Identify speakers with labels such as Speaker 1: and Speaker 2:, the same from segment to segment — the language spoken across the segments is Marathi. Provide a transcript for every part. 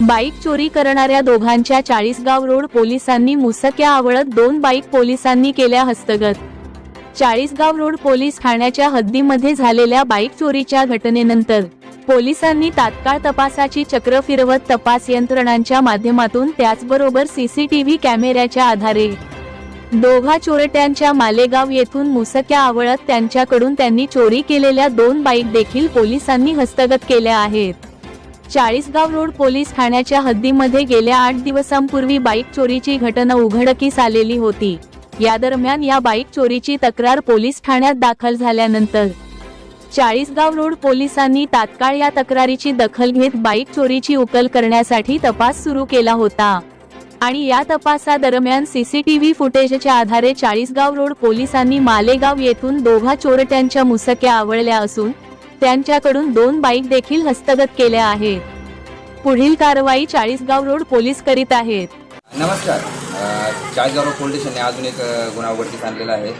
Speaker 1: बाईक चोरी करणाऱ्या दोघांच्या चाळीसगाव रोड पोलिसांनी मुसक्या आवळत दोन बाईक पोलिसांनी केल्या हस्तगत. चाळीसगाव रोड पोलीस ठाण्याच्या हद्दीमध्ये झालेल्या बाईक चोरीच्या घटनेनंतर पोलिसांनी तात्काळ तपासाची चक्र फिरवत तपास यंत्रणांच्या माध्यमातून त्याचबरोबर सीसीटीव्ही कॅमेऱ्याच्या आधारे दोघा चोरट्यांच्या मालेगाव येथून मुसक्या आवळत त्यांच्याकडून त्यांनी चोरी केलेल्या दोन बाईक देखील पोलिसांनी हस्तगत केल्या आहेत. चाळीसगाव रोड पोलीस ठाण्याच्या हद्दीमध्ये गेल्या आठ दिवसांपूर्वी बाईक चोरीची घटना उघडकीस आलेली होती. या दरम्यान या बाईक चोरीची तक्रार पोलीस ठाण्यात दाखल झाल्यानंतर चाळीसगाव रोड पोलिसांनी तात्काळ या तक्रारीची दखल घेत बाईक चोरीची उकल करण्यासाठी तपास सुरू केला होता. आणि या तपासादरम्यान सीसीटीव्ही फुटेजच्या आधारे चाळीसगाव रोड पोलिसांनी मालेगाव येथून दोघा चोरट्यांच्या मुसक्या आवळल्या असून त्यांच्याकडून दोन बाईक देखील हस्तगत केल्या आहेत. पुढील कारवाई चाळीसगाव रोड पोलीस करीत आहेत.
Speaker 2: नमस्कार. चाळीसगाव रोड पोलीस स्टेशनने अजून एक गुन्हा उघडकीस आणलेला आहे.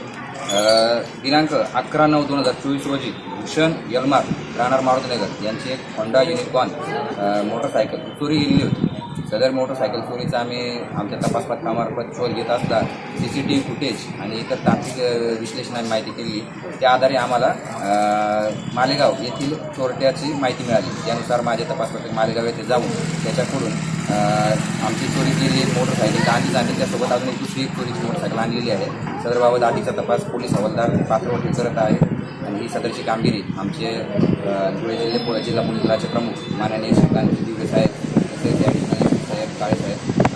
Speaker 2: दिनांक अकरा नऊ दोन हजार चोवीस रोजी भूषण यलमार राहणार मारुतनगर यांची एक होंडा युनिकॉन मोटरसायकल चोरी गेलेली होती. सदर मोटरसायकल चोरीचा आम्ही आमच्या तपास पथकामार्फत शोध घेत असता C C T V footage आणि इतर तांत्रिक विश्लेषणाने माहिती केली. त्या आधारे आम्हाला मालेगाव येथील चोरट्याची माहिती मिळाली. त्यानुसार माझे तपास पथक मालेगाव येथे जाऊन त्याच्याकडून आमची चोरी केली. एक मोटरसायकल गांधी आधीच त्यासोबत अजून एक दुसरी एक चोरीची मोटरसायकल आणलेली आहे. सदरबाबत आधीचा तपास पोलीस हवालदार पात्रवटी करत आहे आणि ही सदरची कामगिरी आमचे धुळे जिल्हे जिल्हा पोलीस दलाचे प्रमुख माननीय श्रीकांत दिवरे तसेच या